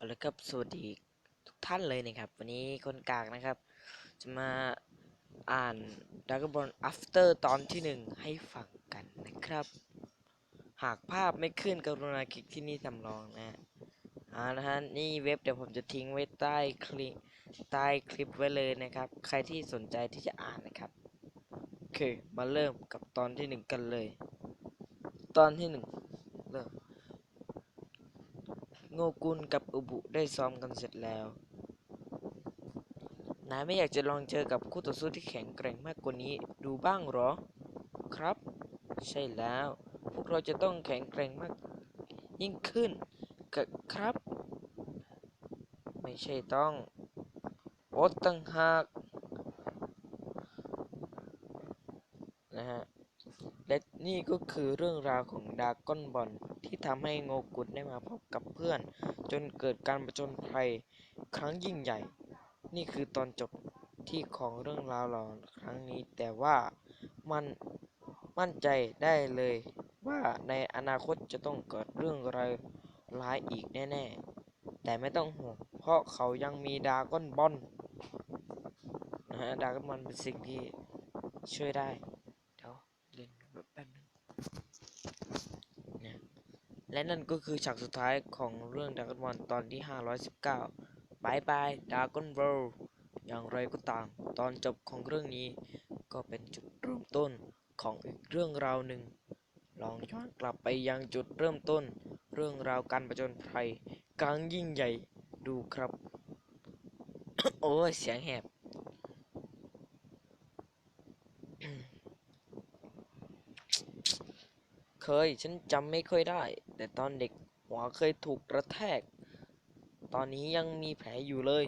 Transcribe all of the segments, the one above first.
เอาละครับสวัสดีทุกท่านเลยนะครับ วันนี้คนกางนะครับ จะมาอ่าน Dragon Ball After ตอนที่หนึ่งให้ฟังกันนะครับ หากภาพไม่ขึ้นกรุณาคลิกที่นี่สำรองนะฮะอ่านะฮะนี่เว็บเดี๋ยวผมจะทิ้งไว้ใต้คลิปใต้คลิปไว้เลยนะครับ ใครที่สนใจที่จะอ่านนะครับโอเคมาเริ่มกับตอนที่หนึ่งกันเลย ตอนที่หนึ่ง งกุลกับอุบุได้ซ้อมกันเสร็จแล้ว นายไม่อยากจะลองเจอกับคู่ต่อสู้ที่แข็งแกร่งมากกว่านี้ดูบ้างเหรอ ครับ ใช่แล้ว พวกเราจะต้องแข็งแกร่งมาก ยิ่งขึ้นกะครับ ไม่ใช่ต้องอดตั้งหากนะฮะ และนี่ก็คือเรื่องราวของดาก้อนบอลที่ทำให้โงกุลได้มาพบกับเพื่อน จนเกิดการประจนภัยครั้งยิ่งใหญ่ นี่คือตอนจบที่ของเรื่องราวเราครั้งนี้ แต่ว่ามันมั่นใจได้เลยว่าในอนาคตจะต้องเกิดเรื่องร้ายร้ายอีกแน่ ๆ แต่ไม่ต้องห่วงเพราะเขายังมีดาก้อนบอลนะฮะดาก้อนบอลเป็นสิ่งที่ช่วยได้ เดี๋ยวเล่นแบบแป๊บนึงเนี่ย และนั่นก็คือฉากสุดท้ายของเรื่องดากอนบอลตอนที่ 519บายบายดากอนบอลอย่างไรก็ตาม ตอนจบของเรื่องนี้ ก็เป็นจุดเริ่มต้นของอีกเรื่องราวหนึ่ง ลองย้อนกลับไปยังจุดเริ่มต้น เรื่องราวการประจนภัยกลางยิ่งใหญ่ดูครับ โอ้เสียงแหบ เคย ฉันจำไม่ค่อยได้ แต่ตอนเด็กหัวเคยถูกกระแทก ตอนนี้ยังมีแผลอยู่เลย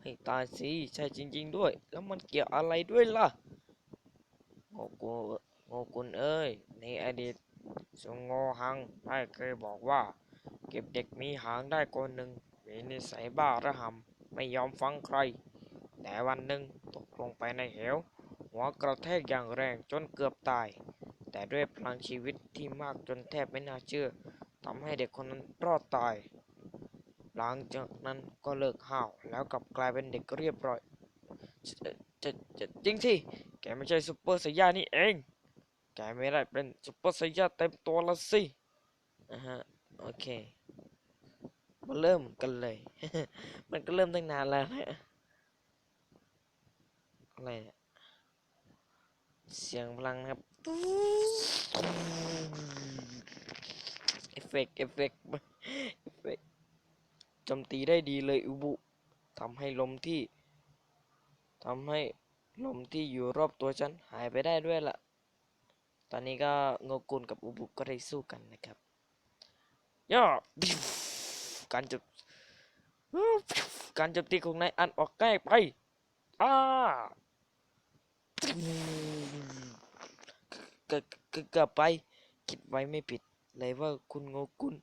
ให้ตายสิ ใช่จริง ๆ ด้วย แล้วมันเกี่ยวอะไรด้วยล่ะโงกุโงกุลเอ้ย ในอดีตสงโงหังได้เคยบอกว่า เก็บเด็กมีหางได้คนหนึ่งมีนิสัยบ้าระหำไม่ยอมฟังใคร แต่วันหนึ่งตกลงไปในเหว หัวกระแทกอย่างแรงจนเกือบตาย แต่ด้วยพลังชีวิตที่มากจนแทบไม่น่าเชื่อทำให้เด็กคนนั้นรอดตาย หลังจากนั้นก็เลิกห้าวแล้วกลับกลายเป็นเด็กเรียบร้อย จะจะจะจริงสิแกไม่ใช่ซุปเปอร์ไซย่านี่เอง แกไม่ได้เป็นซุปเปอร์ไซย่าเต็มตัวละสินะฮะโอเคมาเริ่มกันเลย มันก็เริ่มตั้งนานแล้วนะอะไรเนี่ยเสียงพลังนะครับ เอฟเฟกต์เอฟเฟกต์เอฟเฟกต์โจมตีได้ดีเลยอุบุทำให้ลมที่ทำให้ลมที่อยู่รอบตัวฉันหายไปได้ด้วยล่ะ ตอนนี้ก็โงกุลกับอุบุก็ได้สู้กันนะครับย่อการจบการจมตีของนายอันออกใกล้ไปอ้า กือบเกือบเกือบไป คิดไว้ไม่ผิดเลยว่าคุณโงกุล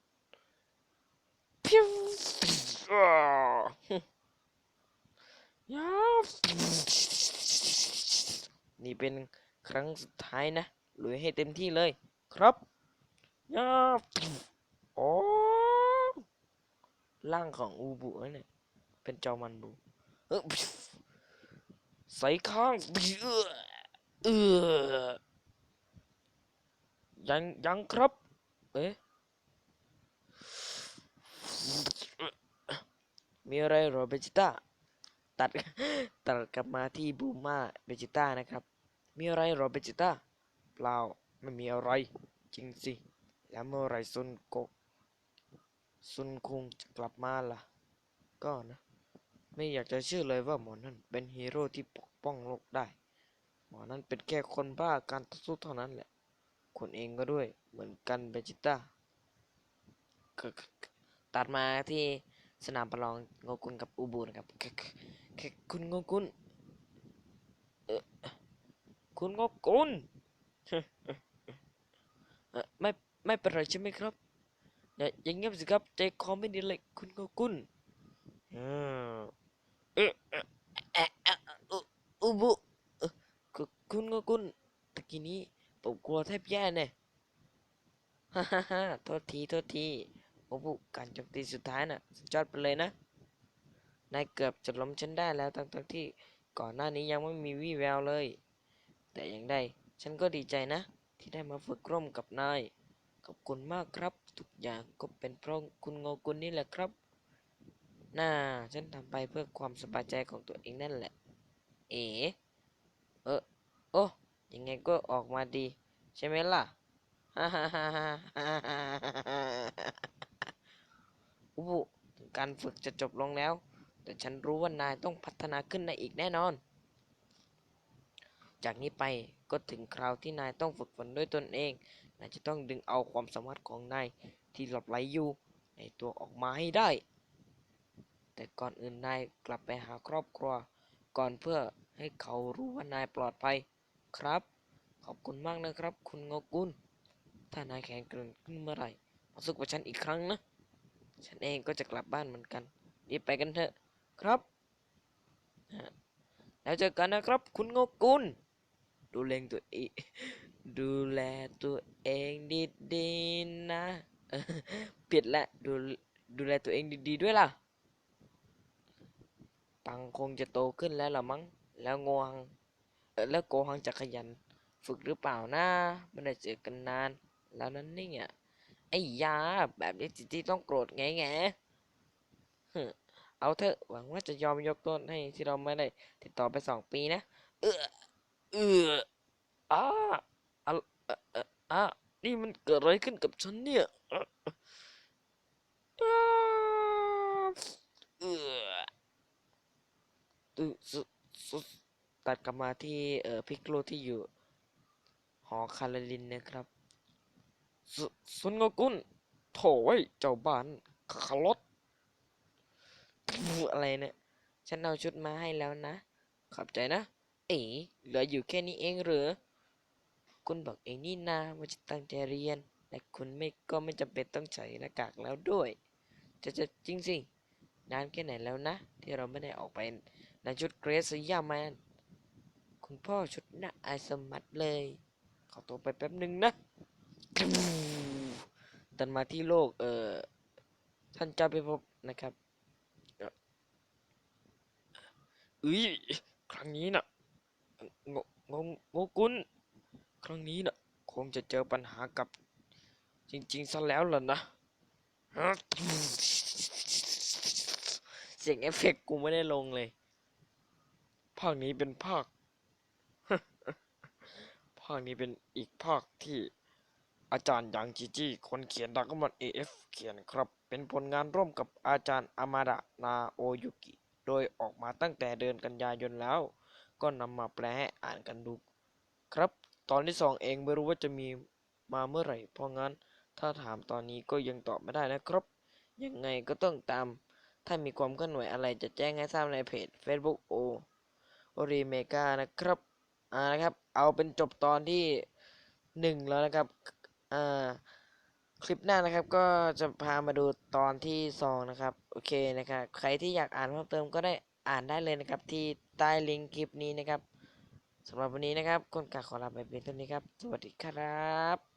พิวอ้ายานี่เป็นครั้งสุดท้ายนะลุยให้เต็มที่เลย ครับยาโอ้ร่างของอูบุเนี่ยเป็นจอมันบูใส่ข้างเออ ยังยังครับ เอ๊ะ มีอะไรหรอเบจิต้า ตัด ตัดกลับมาที่บูมาเบจิต้านะครับ มีอะไรหรอเบจิต้า เปล่า ไม่มีอะไร จริงสิ แล้วเมื่อไรซุนโกซุนคุงจะกลับมาล่ะ ก็นะ ไม่อยากจะเชื่อเลยว่าหมอนั่นเป็นฮีโร่ที่ปกป้องโลกได้ หมอนั่นเป็นแค่คนบ้าการต่อสู้เท่านั้นแหละ คุณเองก็ด้วย เหมือนกันเบจิต้าตัดมาที่สนามประลองโงกุลกับอูบูนะครับ คุณโงกุลเออคุณโงกุลเออไม่ไม่เป็นไรใช่ไหมครับอย่าอย่างเงียบสิครับใจคอไม่ดีเลยคุณโงกุลเออเออเออเออเออเอออูบูเออคุณคุณโงกุลตะกี้นี้ ผมกลัวแทบแย่เนี่ยฮ่าฮ่าฮ่าโทษทีโทษทีโอ้บุการโจมตีสุดท้ายน่ะสุดยอดไปเลยนะนายเกือบจะล้มฉันได้แล้วทั้งๆที่ก่อนหน้านี้ยังไม่มีวี่แววเลย แต่อย่างใดฉันก็ดีใจนะ ที่ได้มาฝึกร่วมกับนายขอบคุณมากครับ ทุกอย่างก็เป็นเพราะคุณโงกุลนี่แหละครับ น่า ฉันทำไปเพื่อความสบายใจของตัวเองนั่นแหละ เอ๋เออโอ้ ยังไงก็ออกมาดี ใช่ไหมล่ะฮ่าฮ่าฮ่าฮ่าฮ่าฮ่าฮ่าอุบุการฝึกจะจบลงแล้ว แต่ฉันรู้ว่านายต้องพัฒนาขึ้นในอีกแน่นอน จากนี้ไปก็ถึงคราวที่นายต้องฝึกฝนด้วยตนเอง นายจะต้องดึงเอาความสามารถของนายที่หลบไหลอยู่ในตัวออกมาให้ได้ แต่ก่อนอื่นนายกลับไปหาครอบครัว ก่อนเพื่อให้เขารู้ว่านายปลอดภัย ครับ ขอบคุณมากนะครับ คุณงกุลถ้านายแข็งแกร่งขึ้นเมื่อไหร่มาสู้กับฉันอีกครั้งนะ ฉันเองก็จะกลับบ้านเหมือนกันรีบไปกันเถอะครับ แล้วเจอกันนะครับ คุณงกุลดูแลตัวเองดูแลตัวเองดีๆนะเออผิดละดูดูแลตัวเองดีๆด้วยล่ะ ปังคงจะโตขึ้นแล้วล่ะมั้ง แล้วงวง แล้วโกหังจะขยัน ฝึกหรือเปล่านะไม่ได้เจอกันนาน แล้วนั้นนี่อะไอ้ยาแบบนี้จิจี้ต้องโกรธไงแงฮึเอาเถอะหวังว่าจะยอมยกโทษให้ที่เราไม่ได้ ติดต่อไปสองปีนะ เออเอออ้าอะเอ่อเอะนี่มันเกิดอะไรขึ้นกับฉันเนี่ยเออเออ ตัดกลับมาที่เอ่อพิกโลที่อยู่ หอคาราลินนะครับสซุนโงกุลโถ่ไว้เจ้าบ้านคารถอะไรเนี่ยฉันเอาชุดมาให้แล้วนะ ขอบใจนะ เอ๋เหลืออยู่แค่นี้เองเหรือ คุณบอกเองนี่นาว่าจะตั้งใจเรียนและคุณไม่ก็ไม่จำเป็นต้องใส่หน้ากากแล้วด้วย จะจะจริงสินานแค่ไหนแล้วนะ ที่เราไม่ได้ออกไปในชุดเกรซยาแมน คุณพ่อชุดน่าอสมัดเลย ขอตัวไปแป๊บหนึ่งนะตันมาที่โลก เอ่อท่านเจ้าไปพบนะครับเอ่อเอ้ยครั้งนี้น่ะงงงงกุลครั้งนี้น่ะ คงจะเจอปัญหากับ จริง ๆ ซะแล้วล่ะนะเสียงเอฟเฟกกูไม่ได้ลงเลย ภาคนี้เป็นภาค ภาคนี้เป็นอีกภาคที่อาจารย์ยังจีจี้คนเขียนดักมันเอฟเขียนครับ เป็นผลงานร่วมกับอาจารย์อามาดะนาโอยุกิ โดยออกมาตั้งแต่เดือนกันยายนแล้ว ก็นำมาแปลให้อ่านกันดู ครับ ตอนที่สองเองไม่รู้ว่าจะมีมาเมื่อไหร่ เพราะงั้นถ้าถามตอนนี้ก็ยังตอบไม่ได้นะครับ ยังไงก็ต้องตาม ถ้ามีความเคลื่อนไหวอะไรจะแจ้งให้ทราบในเพจ Facebook โอโอรีเมกานะครับ อ่านะครับ เอาเป็นจบตอนที่หนึ่งแล้วนะครับ อ่า คลิปหน้านะครับ ก็จะพามาดูตอนที่สองนะครับ โอเคนะครับ ใครที่อยากอ่านเพิ่มเติมก็ได้อ่านได้เลยนะครับ ที่ใต้ลิงก์คลิปนี้นะครับสำหรับวันนี้นะครับคนกาขอลาไปเพียงเท่านี้ครับ สวัสดีครับ